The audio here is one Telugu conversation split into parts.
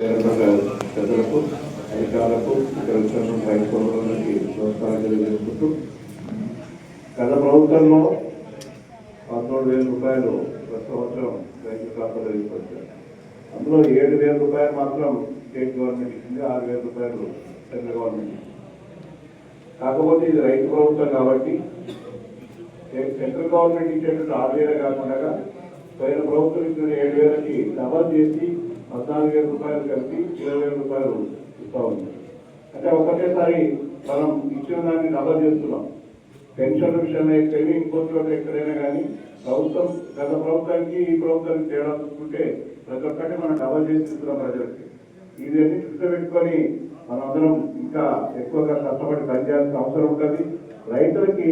ప్రజలకు అధికారులకు ఇక్కడ వచ్చిన రైతులందరికీ నమస్కారం తెలియజేసుకుంటూ గత ప్రభుత్వంలో పదమూడు వేల రూపాయలు ప్రతి సంవత్సరం రైతు ఖాతాలో తీసుకొచ్చారు అందులో ఏడు వేల రూపాయలు మాత్రం స్టేట్ గవర్నమెంట్ ఇచ్చింది ఆరు వేల రూపాయలు సెంట్రల్ గవర్నమెంట్ కాకపోతే ఇది రైతు ప్రభుత్వం కాబట్టి సెంట్రల్ గవర్నమెంట్ ఇచ్చేటువంటి ఆరు వేలే కాకుండా పైన ప్రభుత్వం ఇచ్చిన ఏడు వేలకి డబల్ చేసి పద్నాలుగు వేల రూపాయలు కలిపి ఇరవై వేల రూపాయలు ఇస్తా ఉంది అంటే ఒకటేసారి మనం ఇచ్చిన దాన్ని డబల్ చేస్తున్నాం. పెన్షన్ విషయంలో ఎక్కడైనా ఇంకో చోట ఎక్కడైనా కానీ ప్రభుత్వం గత ప్రభుత్వానికి ఈ ప్రభుత్వానికి తేడా చూసుకుంటే ప్రతి ఒక్కటి మనం డబల్ చేసి ఇస్తున్నాం ప్రజలకి. ఇవన్నీ దృష్టిలో పెట్టుకొని మనందరం అందరం ఇంకా ఎక్కువగా కష్టపడి పనిచేయాల్సిన అవసరం ఉంటుంది. రైతులకి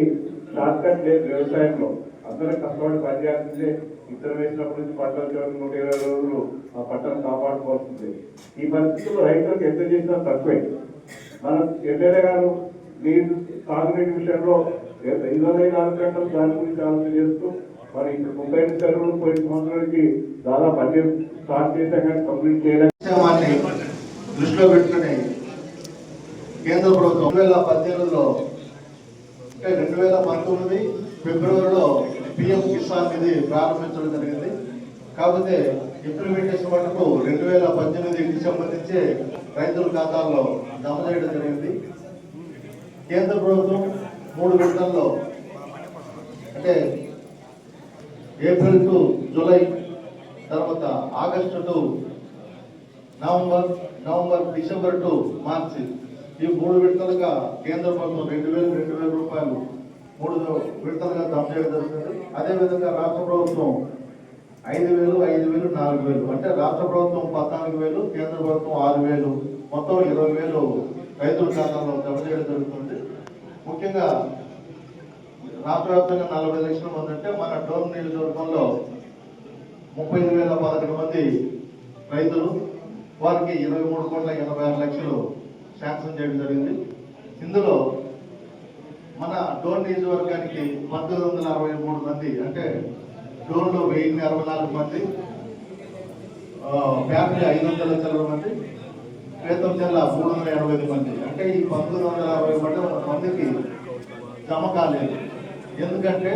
షార్ట్ కట్ లేదు వ్యవసాయంలో. అందరం కష్టపడి పనిచేయాల్సిందే ఇతర వేసినప్పటి నుంచి పంటలు చివరికి నూట ఇరవై రోజులు ఆ పంటను కాపాడుకోవాల్సింది. ఈ పరిస్థితుల్లో రైతులకు ఎంత చేసినా తక్కువే. మన ఎమ్మెల్యే గారు నీరు కాంక్రీట్ విషయంలో ఇరవై నాలుగు గంటలు దాని గురించి ఆలోచన చేస్తూ మరి ఇంకా ముప్పై ఐదు సెలవులు పోయిన సంవత్సరానికి దాదాపు అన్ని స్టార్ట్ చేశాం కానీ కంప్లీట్ చేయడానికి దృష్టిలో పెట్టుకుని కేంద్ర ప్రభుత్వం రెండు వేల పద్దెనిమిదిలో అంటే రెండు వేల పంతొమ్మిది ఫిబ్రవరిలో పిఎం కిసాన్ ఇది ప్రారంభించడం జరిగింది. కాకపోతే ఇంప్లిమెంటేషన్ మటుకు రెండు వేల పద్దెనిమిదికి సంబంధించి రైతుల ఖాతాల్లో జమ చేయడం జరిగింది. కేంద్ర ప్రభుత్వం మూడు విడతల్లో అంటే ఏప్రిల్ టు జూలై తర్వాత August to November November December to March ఈ మూడు విడతలుగా కేంద్ర ప్రభుత్వం రెండు వేలు రెండు వేల రూపాయలు మూడు విడతలుగా జమ చేయడం జరుగుతుంది. అదేవిధంగా రాష్ట్ర ప్రభుత్వం ఐదు వేలు ఐదు వేలు నాలుగు వేలు. అంటే రాష్ట్ర ప్రభుత్వం పద్నాలుగు వేలు కేంద్ర ప్రభుత్వం ఆరు వేలు. మొత్తం ఇరవై వేలు రైతుల ఖాతాలో జమ చేయడం జరుగుతుంది. ముఖ్యంగా రాష్ట్ర వ్యాప్తంగా నలభై లక్షల మంది అంటే మన డోన్ నియోజకవర్గంలో ముప్పై ఐదు వేల పదకొండు మంది రైతులు వారికి ఇరవై మూడు కోట్ల ఎనభై ఆరు లక్షలు శాంక్షన్ చేయడం జరిగింది. ఇందులో మన డోన్ నియోజకవర్గానికి పంతొమ్మిది వందల అరవై మూడు మంది అంటే డోన్లో వెయ్యి అరవై నాలుగు మంది ఫ్యామిలీ ఐదు వందల చిల్లర మంది క్రితం జిల్లా మూడు వందల ఎనభై ఐదు మంది. అంటే ఈ పంతొమ్మిది వందల అరవై మంది మందికి జమ కాలేదు. ఎందుకంటే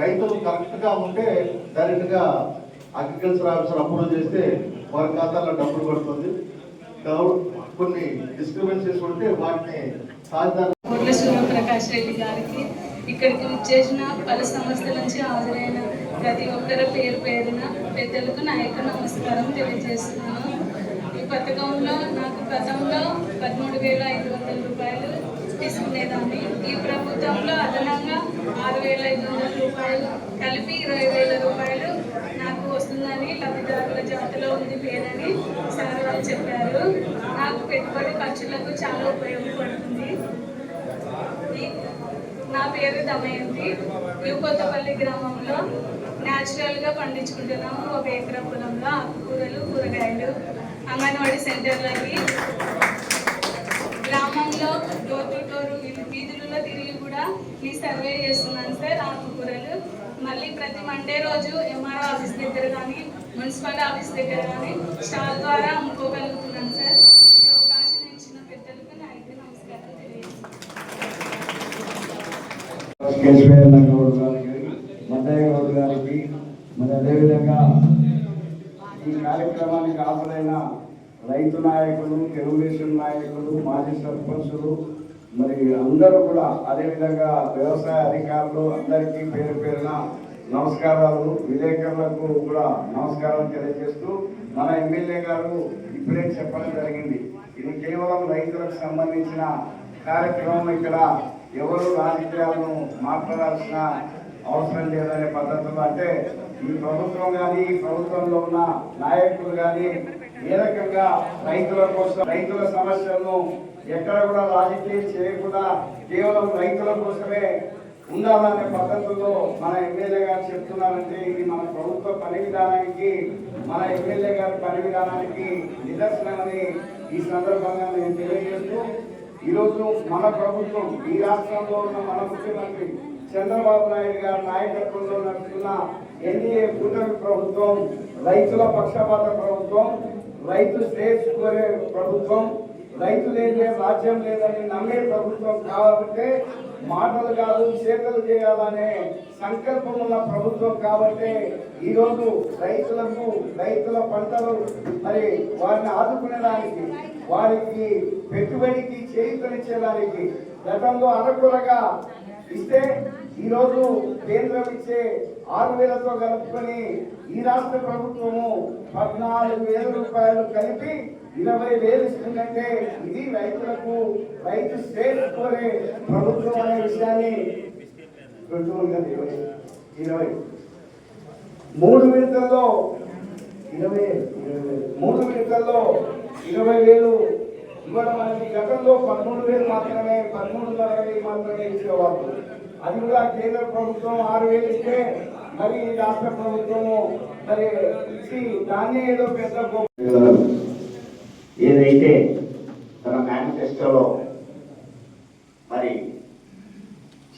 రైతులు కరెక్ట్గా ఉంటే డైరెక్ట్గా అగ్రికల్చర్ ఆఫీసర్ అప్రూవ్ చేస్తే వారి ఖాతాలో డబ్బులు పడుతుంది. కొన్ని డిస్క్రిపెన్సీస్ ఉంటే వాటిని సాధారణ కోట్ల రెడ్డి గారికి ఇక్కడికి వచ్చేసిన పలు సంస్థల నుంచి హాజరైన ప్రతి ఒక్కరి పేరు పేరున పెద్దలకు నా యొక్క నమస్కారం తెలియజేస్తున్నాను. ఈ పథకంలో నాకు గతంలో పదమూడు వేల ఐదు వందల రూపాయలు తీసుకునేదాన్ని. ఈ ప్రభుత్వంలో అదనంగా ఆరు వేల ఐదు వందల రూపాయలు కలిపి ఇరవై వేల రూపాయలు నాకు వస్తుందని లబ్ధిదారుల జాతలో ఉంది పేరని సార్ వాళ్ళు చెప్పారు. నాకు పెట్టుబడి ఖర్చులకు చాలా ఉపయోగపడుతుంది. నా పేరు దమయంతి. న్యూ కొత్తపల్లి గ్రామంలో న్యాచురల్గా పండించుకుంటున్నాము. ఒక ఎకరం పొలంలో ఆకుకూరలు కూరగాయలు అంగన్వాడీ సెంటర్లకి. గ్రామంలో డోర్ టు డోర్ వీధులలో తిరిగి కూడా ఈ సర్వే చేస్తున్నాను సార్ ఆకుకూరలు మళ్ళీ ప్రతి మండే రోజు ఎంఆర్ఓ ఆఫీస్ దగ్గర కానీ మున్సిపల్ ఆఫీస్ దగ్గర కానీ స్టాల్ ద్వారా అమ్ముకోగలుగుతున్నాను సార్ ఈ అవకాశం ఇచ్చిన పెద్దలకు నా అయితే నమస్కారం తెలియజేస్తున్నాను కేశవేంద్ర గౌడ్ గారికి మద్దయ్య గౌడ్ గారికి మరి అదేవిధంగా ఈ కార్యక్రమానికి హాజరైన రైతు నాయకులు తెలుగుదేశం నాయకులు మాజీ సర్పంచులు మరి అందరూ కూడా అదేవిధంగా వ్యవసాయ అధికారులు అందరికీ పేరు పేరున నమస్కారాలు విలేకరులకు కూడా నమస్కారం తెలియజేస్తూ మన ఎమ్మెల్యే గారు ఇప్పుడే చెప్పడం జరిగింది. ఇది కేవలం రైతులకు సంబంధించిన కార్యక్రమం ఇక్కడ ఎవరు రాజకీయాలను మాట్లాడాల్సిన అవసరం లేదనే పద్ధతులు అంటే ఈ ప్రభుత్వం కానీ ఈ ప్రభుత్వంలో ఉన్న నాయకులు కానీ ఏ రకంగా రైతుల కోసం రైతుల సమస్యలను ఎక్కడ కూడా రాజకీయం చేయకుండా కేవలం రైతుల కోసమే ఉండాలనే పద్ధతుల్లో మన ఎమ్మెల్యే గారు చెప్తున్నారంటే ఇది మన ప్రభుత్వ పని విధానానికి మన ఎమ్మెల్యే గారి పని విధానానికి నిదర్శనమని ఈ సందర్భంగా నేను తెలియజేస్తూ ఈరోజు మన ప్రభుత్వం ఈ రాష్ట్రంలో ఉన్న మన ముఖ్యమంత్రి చంద్రబాబు నాయుడు గారి నాయకత్వంలో నడుస్తున్న ఎన్డీఏ కూటమి ప్రభుత్వం రైతుల పక్షపాత ప్రభుత్వం రైతు శ్రేయస్సు కోరే ప్రభుత్వం రైతు లేదే రాజ్యం లేదని నమ్మే ప్రభుత్వం కాబట్టి మాటలు కాదు చేతలు చేయాలనే సంకల్పం ఉన్న ప్రభుత్వం కాబట్టి ఈరోజు రైతులకు రైతుల పంటలు మరి వారిని ఆదుకునేదానికి వారికి పెట్టుబడికి చేయూతనిచ్చేదానికి గతంలో అరకురగా ఇస్తే ఈరోజు కేంద్రం ఇచ్చే ఆరు వేలతో కలుపుకొని ఈ రాష్ట్ర ప్రభుత్వము పద్నాలుగు వేల రూపాయలు కలిపి ఇరవై వేలు ఇస్తుందంటే ఇది రైతులకు రైతు స్టేట్ కోరే ప్రభుత్వం అనే విషయాన్ని గుర్తు ఇరవై ఇరవై. మూడు విడతల్లో ఇరవై మూడు విడతల్లో ఇరవై వేలు ఇవ్వడం అనేది గతంలో పదమూడు వేలు మాత్రమే పదమూడున్నర వేలు మాత్రమే ఇచ్చేవాళ్ళు. అది కూడా కేంద్ర ప్రభుత్వం ఆరు వేలు ఇస్తే మరి రాష్ట్ర ప్రభుత్వము మరి ఇచ్చి దాన్ని ఏదో పెద్ద గొప్ప ఏదైతే తన మేనిఫెస్టోలో మరి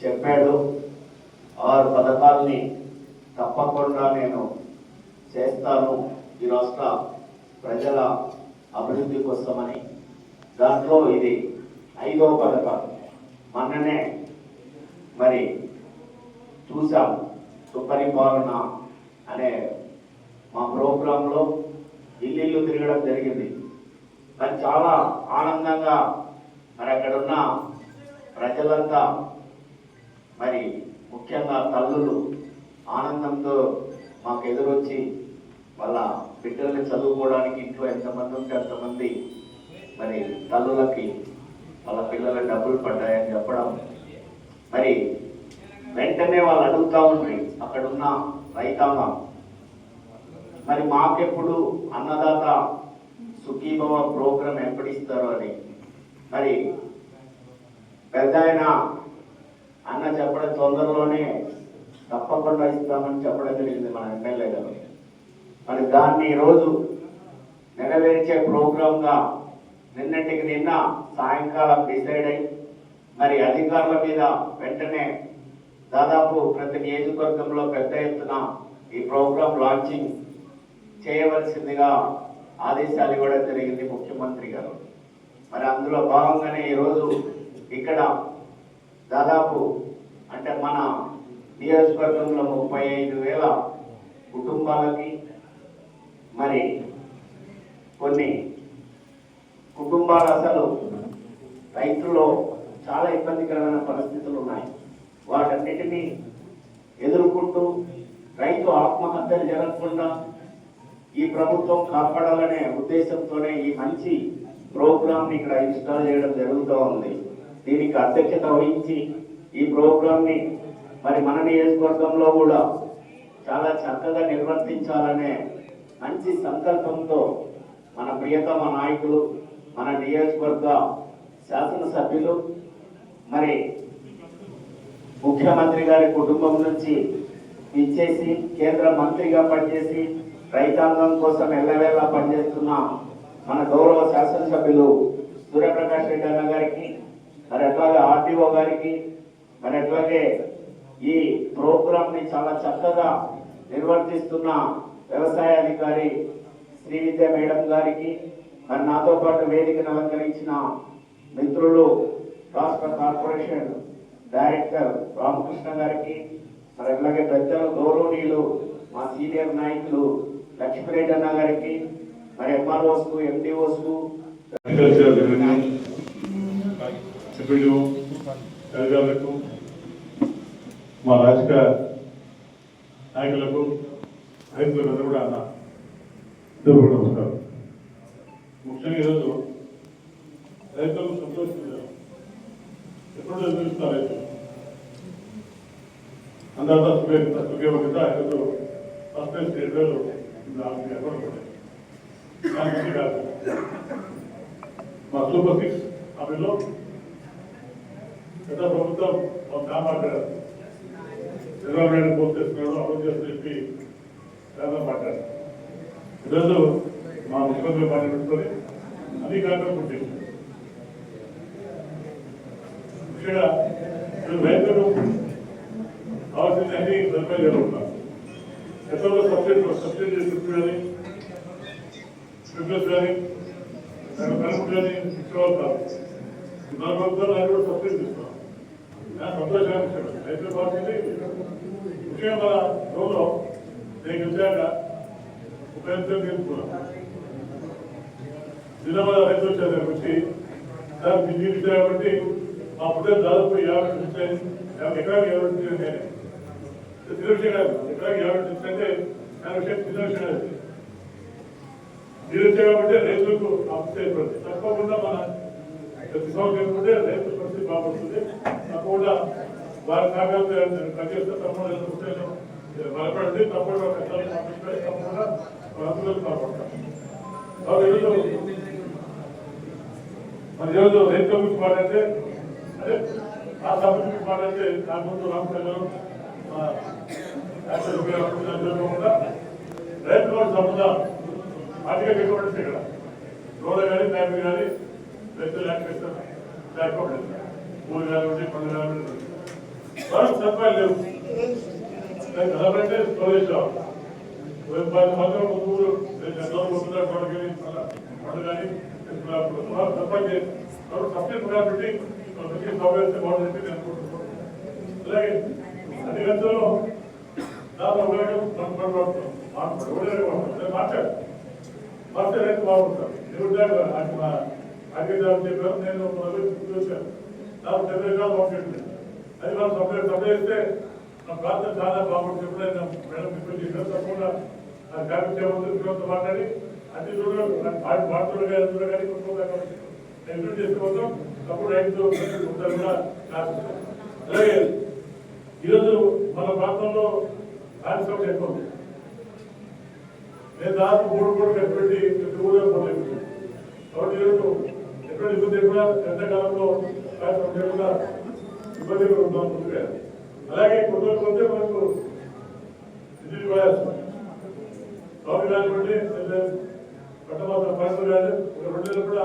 చెప్పాడు ఆరు పథకాల్ని తప్పకుండా నేను చేస్తాను ఈ రాష్ట్ర ప్రజల అభివృద్ధి కోసమని. దాంట్లో ఇది ఐదో పథకం. మొన్ననే మరి చూసాం సుపరిపాలన అనే మా ప్రోగ్రాంలో ఇల్లు తిరగడం జరిగింది. మరి చాలా ఆనందంగా మరి అక్కడ ఉన్న ప్రజలంతా మరి ముఖ్యంగా తల్లులు ఆనందంతో మాకు ఎదురొచ్చి వాళ్ళ బిడ్డల్ని చదువుకోవడానికి ఇంట్లో ఎంతమంది ఉంటే అంతమంది మరి తల్లులకి వాళ్ళ పిల్లల డబ్బులు పడ్డాయని చెప్పడం. మరి వెంటనే వాళ్ళు అడుగుతా ఉండ్రి అక్కడున్న రైతాంగం. మరి మాకెప్పుడు అన్నదాత సుఖీభవ ప్రోగ్రాం ఎప్పుడు ఇస్తారు అని. మరి పెద్ద ఆయన అన్న చెప్పడం తొందరలోనే తప్పకుండా ఇస్తామని చెప్పడం జరిగింది మన ఎమ్మెల్యే గారు. మరి దాన్ని ఈరోజు నెరవేర్చే ప్రోగ్రాంగా నిన్నటికి నిన్న సాయంకాలం డిసైడ్ అయి మరి అధికారుల మీద వెంటనే దాదాపు ప్రతి నియోజకవర్గంలో పెద్ద ఎత్తున ఈ ప్రోగ్రాం లాంచింగ్ చేయవలసిందిగా ఆదేశాలు ఇవ్వడం జరిగింది ముఖ్యమంత్రి గారు. మరి అందులో భాగంగానే ఈరోజు ఇక్కడ దాదాపు అంటే మన నియోజకవర్గంలో ముప్పై ఐదు వేల కుటుంబాలకి మరి కొన్ని కుటుంబాలు అసలు రైతుల్లో చాలా ఇబ్బందికరమైన పరిస్థితులు ఉన్నాయి. వాటన్నిటినీ ఎదుర్కొంటూ రైతు ఆత్మహత్యలు జరగకుండా ఈ ప్రభుత్వం కాపాడాలనే ఉద్దేశంతోనే ఈ మంచి ప్రోగ్రామ్ని ఇక్కడ ఇన్స్టాల్ చేయడం జరుగుతూ ఉంది. దీనికి అధ్యక్షత వహించి ఈ ప్రోగ్రామ్ని మరి మన నియోజకవర్గంలో కూడా చాలా చక్కగా నిర్వర్తించాలనే మంచి సంకల్పంతో మన ప్రియతమ నాయకులు మన నియోజకవర్గ శాసనసభ్యులు మరి ముఖ్యమంత్రి గారి కుటుంబం నుంచి ఇచ్చేసి కేంద్ర మంత్రిగా పనిచేసి రైతాంగం కోసం ఎల్లవేళ పనిచేస్తున్న మన గౌరవ శాసనసభ్యులు సూర్యప్రకాష్ రెడ్డి అన్న గారికి మరి అట్లాగే ఆర్టీఓ గారికి మరి అట్లాగే ఈ ప్రోగ్రామ్ని చాలా చక్కగా నిర్వర్తిస్తున్న వ్యవసాయ అధికారి శ్రీ విద్య మేడం గారికి మరి నాతో పాటు వేదికను అలంకరించిన మిత్రులు రాష్ట్ర కార్పొరేషన్ డైరెక్టర్ రామకృష్ణ గారికి మరి అట్లాగే పెద్దలు గౌరవనీయులు మా సీనియర్ నాయకులు లక్ష్మీరెడ్డి అన్న గారికి మరి ఎంఆర్ఓస్కు ఎండిఓస్కు సభ్యులు అధికారులకు మా రాజకీయ నాయకులకు రైతులందరూ కూడా అన్న ఇద్దరు కూడా ఉంటారు. ముఖ్యంగా ఈరోజు రైతులకు సంతోషించారు. ఎప్పుడు ఎదురుస్తున్నారు రైతులు అందరితో సుఖేమకిత ఈరోజు ఫస్ట్ ఏడు మా సూపర్ సిక్స్ అవిలో గత ప్రభుత్వం ఒక మాట్లాడారు చంద్రబాబు నాయుడు పోస్ట్ చేస్తున్నాడు అమలు చేస్తున్న చెప్పి చాలా మాట్లాడారు. ఈరోజు మా ముఖ్యమంత్రి పార్టీ పెట్టుకొని అది కాకుండా పుట్టింది ముఖ్యంగా ఇప్పుడు రైతులు కావాల్సిన అన్ని సరిపోయి జరుగుతున్నారు గతంలో సబ్సిడీ సబ్సిడీ తీసుకుని స్ప్రింక్లర్స్ కానీ కరెంట్ కానీ ఇచ్చేవాళ్ళు కాదు మన ప్రభుత్వం నాకు కూడా సబ్సిడీ ఇస్తున్నాం నాకు సంతోషంగా ఇచ్చాడు రైతు పార్టీని ముఖ్యంగా మన రోజులో నేను వచ్చాక ఉపయోగించడం తీసుకున్నాను నిజమైన రైతు వచ్చారు దగ్గర వచ్చి సార్ మీ నీళ్ళు ఇచ్చారు కాబట్టి మా పుట్టిన దాదాపు యాభై ఇచ్చాయి యాభై ఎకరాలు యాభై ఇచ్చాను నేనే తిరుపతి కాదు ఎకరాకి యాభై ఇచ్చిందంటే నా విషయం చిన్న విషయం కాదు రైతులకు అప్పు ఏర్పడుతుంది తప్పకుండా మన ప్రతి సంవత్సరం ఉంటే రైతు పరిస్థితి బాగుంటుంది. తప్పకుండా వారి సహకారంతో పనిచేస్తే తప్పకుండా ఉద్దేశం బలపడింది తప్పకుండా కష్టాలు తప్పకుండా రైతులకు కాపాడతాం ఈరోజు మరి ఈరోజు రైతు గురించి మాట్లాడితే అదే ఆ సభ గురించి మాట్లాడితే నా ముందు రామచంద్రం కూడా రైతు కూడా సంపద అధిక పెట్టుబడి ఇక్కడ రోడ్లు కానీ ఫ్యామిలీ కానీ రైతులు లేకపోతే యాక్టివేషన్ లేకపోతే ఊరు కానివ్వండి పండుగ కానివ్వండి మనం చెప్పాలి లేవు. నేను కలపంటే స్టోరేజ్ పది మాత్రం ఊరు గతంలో పోతున్నారు పండుగ కానీ పండుగ కానీ సర్పంచ్ సబ్సిడీ కాబట్టి ప్రతి సౌకర్యం బాగుంటుంది నేను అనుకుంటున్నాను. అలాగే అన్ని గంటల్లో దాదాపు ఒక రకం పడుతున్నాం మాట్లాడు ఫస్ట్ రైతు బాగుంటారు. నిరుద్యోగ అగ్రిదారు చెప్పారు. నేను చూశాను నాకు డెబ్బై ఎకరాలు అది మనం చేస్తే ప్రాంతం చాలా బాగుంటుంది ఎప్పుడైనా మేడం రిక్వెస్ట్ చేశారు తప్పకుండా ఆ గ్రామీణ సేవంతో మాట్లాడి అన్ని చూడాలి వాడుతులు కానీ కానీ కొనుక్కోవాలి నేను రిక్వెస్ట్ తప్పుడు రైతు కూడా అలాగే ఈరోజు మన ప్రాంతంలో పారిశ్రామిక ఎక్కువ నేను దాదాపు మూడు కోట్లు పెట్టుబడి ప్రతి ఊళ్ళో పోలేదు కాబట్టి ఈరోజు ఎటువంటి ఇబ్బంది కూడా కార్యక్రమం ఇబ్బంది అలాగే కొంత కొంత మనకు విద్యుత్ ప్రయాసం స్వామి కానివ్వండి పట్టమాత్ర పరిస్థితులు కానీ ఒక రెండు కూడా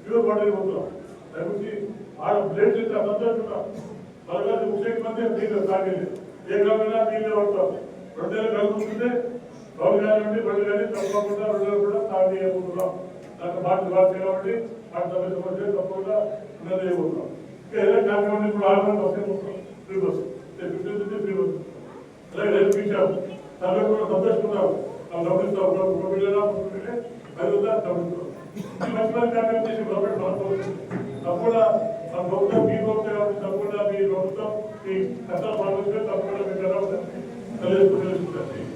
ప్యూర్ పండుగ పోతున్నాం దాని గురించి ఆడ బ్లేడ్ చేస్తే సంతోషంగా మరొక ముఖ్య మంది నీళ్ళు తాగేది. ఏ కాకుండా నీళ్ళే పడతాం రెండు నెలలు కలుగుతుంటే బాబు కానివ్వండి రెండు కానీ తప్పకుండా రెండు నెలలు కూడా సాగు చేయబోతున్నాం దాంట్లో మాటలు బాధ్యత కాబట్టి మాట సమస్య తప్పకుండా ఉన్నది చేయబోతున్నాం ఇంకా ఏదైనా కార్యక్రమం ఇప్పుడు ఆరు మంది వస్తే ఫ్రీ బస్ ఫిఫ్టీన్ నుంచి ఫ్రీ బస్ అలాగే రైతు సర్వే కూడా సంతోషిస్తున్నాం వాళ్ళు గమనిస్తాం ఒక పిల్లలు అది ఉందా? గమనిస్తున్నాం ఈ మంచి కార్యక్రమం చేసి గవర్నమెంట్ మనకు తప్పకుండా మన ప్రభుత్వం మీ ప్రభుత్వం కాబట్టి తప్పకుండా మీ ప్రభుత్వం మీ కష్టాలు పాల్గొంటే తప్పకుండా మీ తర్వాత తెలియజేసుకుంటే